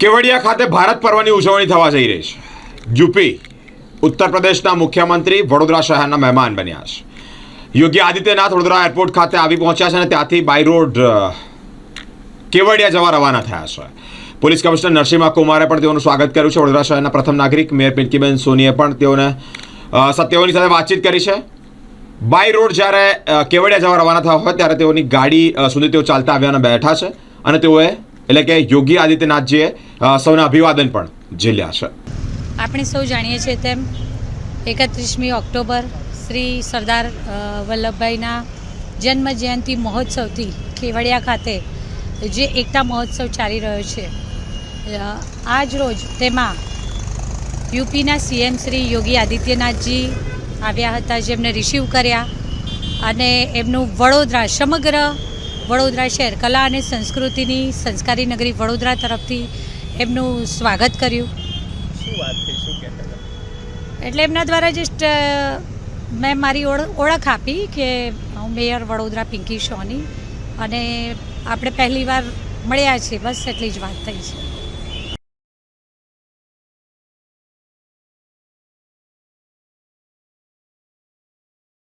કેવડિયા ખાતે ભારત પર્વની ઉજવણી થવા જઈ રહી છે. યુપી, ઉત્તર પ્રદેશના મુખ્યમંત્રી વડોદરા શહેરના મહેમાન બન્યા છે. યોગી આદિત્યનાથ વડોદરા એરપોર્ટ ખાતે આવી પહોંચ્યા છે અને ત્યાંથી બાય રોડ કેવડિયા જવા રવાના થયા છે. પોલીસ કમિશનર નરસિંહ કુમારે પણ તેઓનું સ્વાગત કર્યું છે. વડોદરા શહેરના પ્રથમ નાગરિક મેયર પિંકીબેન સોનીએ પણ તેઓને સત્યોની સાથે વાતચીત કરી છે. બાય રોડ જ્યારે કેવડિયા જવા રવાના થયા હોય ત્યારે તેઓની ગાડી સુધી તેઓ ચાલતા આવ્યા અને બેઠા છે અને તેઓએ એટલે કે યોગી આદિત્યનાથજીએ સૌને અભિવાદન પણ ઝીલ્યા છે. આપણે સૌ જાણીએ છીએ તેમ એકત્રીસમી ઓક્ટોબર શ્રી સરદાર વલ્લભભાઈના જન્મ જયંતિ મહોત્સવથી કેવડિયા ખાતે જે એકતા મહોત્સવ ચાલી રહ્યો છે. આજ રોજ તેમાં યુપીના સીએમ શ્રી યોગી આદિત્યનાથજી આવ્યા હતા, જેમને રિસીવ કર્યા અને એમનું વડોદરા સમગ્ર વડોદરા શહેર કલા અને સંસ્કૃતિની સંસ્કારી નગરી વડોદરા તરફથી એમનું સ્વાગત કર્યું. એટલે એમના દ્વારા જસ્ટ મેં મારી ઓળ- ઓળખ આપી કે હું મેયર વડોદરા પિંકી સોની અને આપણે પહેલી વાર મળ્યા છીએ બસ એટલી જ વાત થઈ છે.